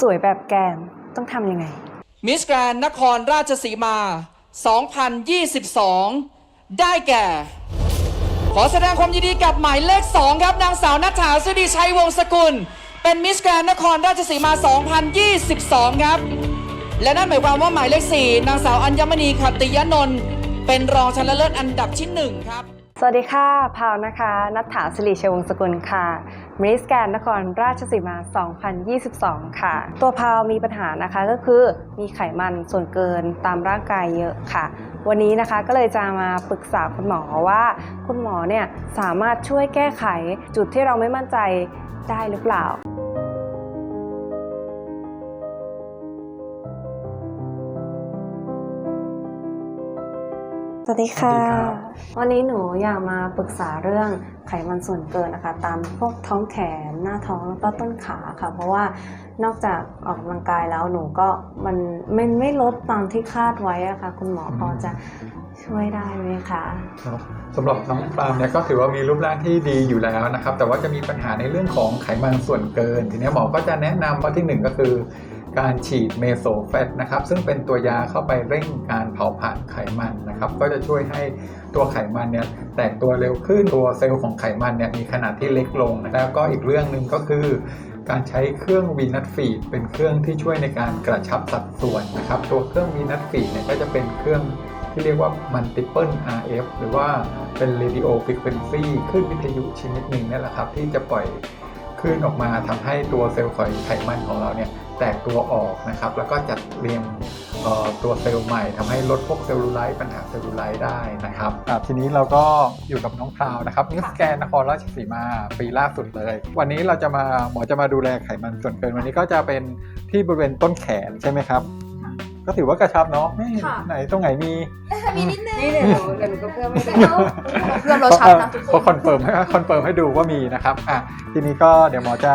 สวยแบบแกมต้องทำยังไง มิสแกรนนครราชสีมา 2022 ได้แก่ ขอแสดงความยินดีกับหมายเลข 2 ครับ นางสาวนัทธาสุดีชัยวงศ์สกุล เป็นมิสแกรนนครราชสีมา 2022 ครับ และนั่นหมายความว่าหมายเลข 4 นางสาวอัญมณีขัตติยนนท์เป็นรองชนะเลิศอันดับที่ 1 ครับ สวัสดีค่ะพาวนะคะ นัทถาสิริเชวงศ์สกุลค่ะมิสแกนนครราชสีมา 2022 ค่ะ ตัวพาวมีปัญหานะคะก็คือมีไขมันส่วนเกินตามร่างกายเยอะค่ะ วันนี้นะคะก็เลยจะมาปรึกษาคุณหมอว่า คุณหมอเนี่ยสามารถช่วยแก้ไขจุดที่เราไม่มั่นใจได้หรือเปล่า สวัสดีค่ะสวัสดีครับวันนี้หนูอยากมาปรึกษาเรื่องไขมันส่วนเกินนะคะ ตามพวกท้องแขนหน้าท้องแล้วก็ต้นขาค่ะ เพราะว่านอกจากออกกำลังกายแล้วหนูก็มันไม่ไม่ลดตามที่คาดไว้อะค่ะคุณหมอพอจะช่วยได้ไหมคะครับสำหรับน้องปาล์มเนี่ยก็ถือว่ามีรูปร่างที่ดีอยู่แล้วนะครับ แต่ว่าจะมีปัญหาในเรื่องของไขมันส่วนเกิน ทีนี้หมอก็จะแนะนำว่าที่หนึ่งก็คือ การฉีดเมโซแฟตนะครับซึ่งเป็นตัวยาเข้าไปเร่งการเผาผลาญไขมันนะครับก็จะช่วยให้ตัวไขมันเนี่ยแตกตัวเร็วขึ้นตัวเซลล์ของไขมันเนี่ยมีขนาดที่เล็กลงแล้วก็อีกเรื่องหนึ่งก็คือ การใช้เครื่องวีนัทฟีดเป็นเครื่องที่ช่วยในการกระชับสัดส่วนนะครับตัวเครื่องวีนัทฟีดเนี่ยก็จะเป็นเครื่องที่เรียกว่า multiple RF หรือว่าเป็น radio frequency คลื่นวิทยุชนิดหนึ่งนี่แหละครับที่จะปล่อยคลื่นออกมาทำให้ตัวเซลล์ไขมันของเราเนี่ย แตกตัวออกนะครับ แล้วก็จัดเรียงเอ่อตัวเซลล์ใหม่ทำให้ลดพวกเซลลูไลท์ปัญหาเซลลูไลท์ได้นะครับทีนี้เราก็อยู่กับน้องพราวนะครับนิสแกนนครราชสีมาปีล่าสุดเลย วันนี้เราจะมาหมอจะมาดูแลไขมันส่วนเกินวันนี้ก็จะเป็นที่บริเวณต้นแขนใช่ไหมครับ ก็ถือว่ากระชับเนาะนี่ค่ะไหนตรงไหนมีมีนิดนึงนี่เดี๋ยวหนูเดี๋ยวหนูก็เพิ่มให้ดูแล้วเพื่อนเราชัดนะทุกเขาคคอนนเฟิร์มให้คอนเฟิร์มให้ดูว่ามีนะครับอะทีนี้ก็เดี๋ยวหมอจะ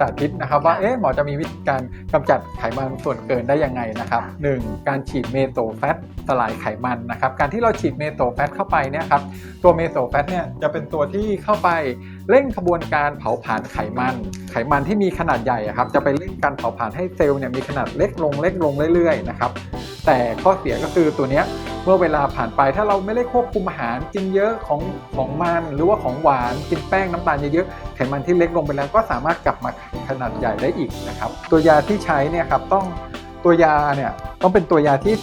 สาธิตนะครับ ว่าเอ๊ะหมอจะมีวิธีการกำจัดไขมันส่วนเกินได้ยังไงนะครับหนึ่งการฉีดเมโซแฟตสลายไขมันนะครับ การที่เราฉีดเมโซแฟตเข้าไปเนี่ยครับตัวเมโซแฟตเนี่ยจะเป็นตัวที่เข้าไปเร่งขบวนการเผาผลาญไขมัน ไขมันที่มีขนาดใหญ่อะครับจะไปเร่งการเผาผลาญให้เซลล์เนี่ยมีขนาดเล็กลงเล็กลงเรื่อยๆนะครับแต่ข้อเสียก็คือตัวเนี้ย เมื่อเวลาผ่านไปถ้าเราไม่ได้ควบคุมอาหารกินเยอะของของมันหรือว่าของหวานกินแป้งน้ำตาลเยอะๆไขมันที่เล็กลงไปแล้วก็สามารถกลับมาขนาดใหญ่ได้อีกนะครับ ตัวยาที่ใช้เนี่ยครับต้องตัวยาเนี่ยต้องเป็นตัวยาที่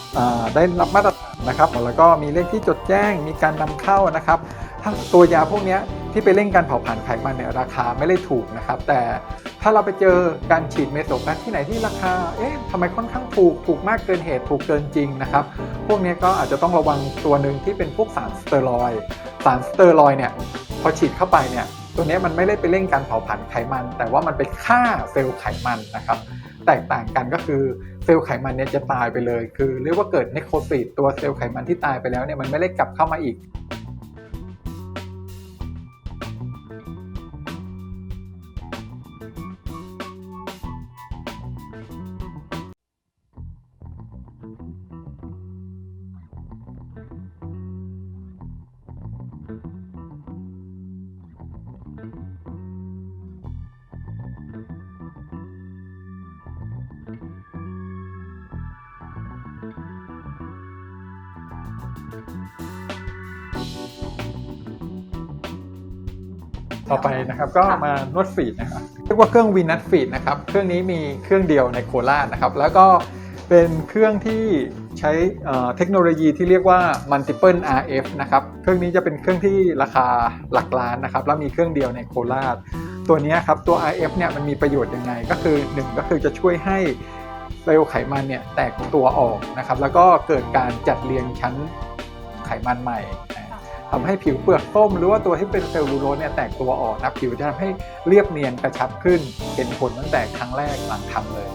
ได้รับมาตรฐานนะครับ แล้วก็มีเลขที่จดแจ้งมีการนำเข้านะครับถ้าตัวยาพวกนี้ที่ไปเร่งการเผาผลาญไขมันเนี่ยราคาไม่ได้ถูกนะครับ แต่ ถ้าเราไปเจอการฉีดเมโซแฟตที่ไหนที่ราคา เอ๊ะทำไมค่อนข้างถูก ถูกมากเกินเหตุ ถูกเกินจริงนะครับ พวกนี้ก็อาจจะต้องระวังตัวหนึ่งที่เป็นพวกสารสเตียรอย สารสเตียรอยเนี่ยพอฉีดเข้าไปเนี่ย ตัวนี้มันไม่ได้ไปเร่งการเผาผลาญไขมัน แต่ว่ามันไปฆ่าเซลล์ไขมันนะครับ แตกต่างกันก็คือเซลล์ไขมันเนี่ยจะตายไปเลย คือเรียกว่าเกิดเนโครซิสตัวเซลล์ไขมันที่ตายไปแล้วเนี่ยมันไม่ได้กลับเข้ามาอีก ต่อไปนะครับก็มานวดฟีดนะครับเรียกว่าเครื่องวีนัทฟีดนะครับเครื่องนี้มีเครื่องเดียวในโคราชนะครับแล้วก็เป็นเครื่องที่ใช้เอ่อเทคโนโลยีที่เรียกว่า multiple RF นะครับเครื่องนี้จะเป็นเครื่องที่ราคาหลักล้านนะครับแล้วมีเครื่องเดียวในโคราช ตัวเนี้ยครับตัว RF เนี่ยมันมีประโยชน์ยังไงก็คือหนึ่งก็คือจะช่วยให้ เซลล์ไขมันเนี่ยแตกตัวออกนะครับ แล้วก็เกิดการจัดเรียงชั้นไขมันใหม่นะทำให้ผิวเปลือกส้มหรือว่าตัวที่เป็นเซลลูโลสเนี่ยแตกตัวออกนะผิวจะทำให้เรียบเนียนกระชับขึ้น เป็นผลตั้งแต่ครั้งแรกหลังทำเลย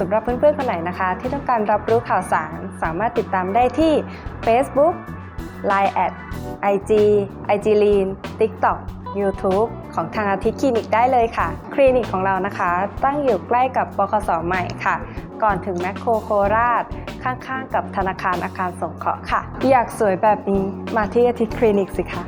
สำหรับเพื่อนๆคนไหนนะคะ ที่ต้องการรับรู้ข่าวสาร สามารถติดตามได้ที่ Facebook Line at IG IG Lean TikTok YouTube ของทางอาทิตย์คลินิกได้เลยค่ะ คลินิกของเรานะคะ ตั้งอยู่ใกล้กับบคสใหม่ค่ะ ก่อนถึงแมคโครโคราช ข้างๆ กับธนาคารอาคารสงเคราะห์ค่ะ อยากสวยแบบนี้มาที่อาทิตย์คลินิกสิคะ